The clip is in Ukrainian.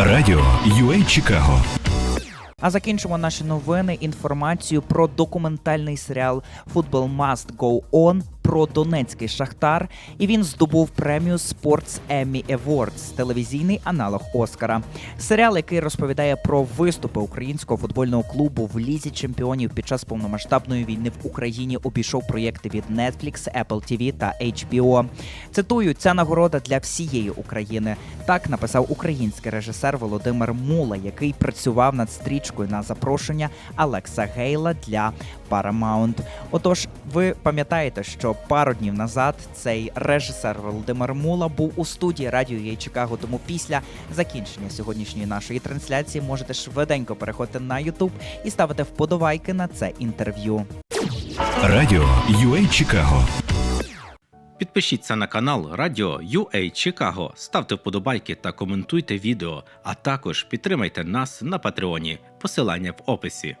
Радіо UA Чикаго. А закінчимо наші новини інформацію про документальний серіал Футбол Must Go On про донецький шахтар. І він здобув премію Sports Emmy Awards, телевізійний аналог Оскара. Серіал, який розповідає про виступи українського футбольного клубу в лізі чемпіонів під час повномасштабної війни в Україні, обійшов проєкти від Netflix, Apple TV та HBO. Цитую, ця нагорода для всієї України. Так написав український режисер Володимир Мула, який працював над стрічкою на запрошення Алекса Гейла для Paramount. Отож, ви пам'ятаєте, що пару днів назад цей режисер Володимир Мула був у студії радіо «Єй Чикаго. Тому після закінчення сьогоднішньої нашої трансляції можете швиденько переходити на YouTube і ставити вподобайки на це інтерв'ю. Радіо UA Чикаго. Підпишіться на канал Радіо UA Чикаго, ставте вподобайки та коментуйте відео, а також підтримайте нас на Патреоні. Посилання в описі.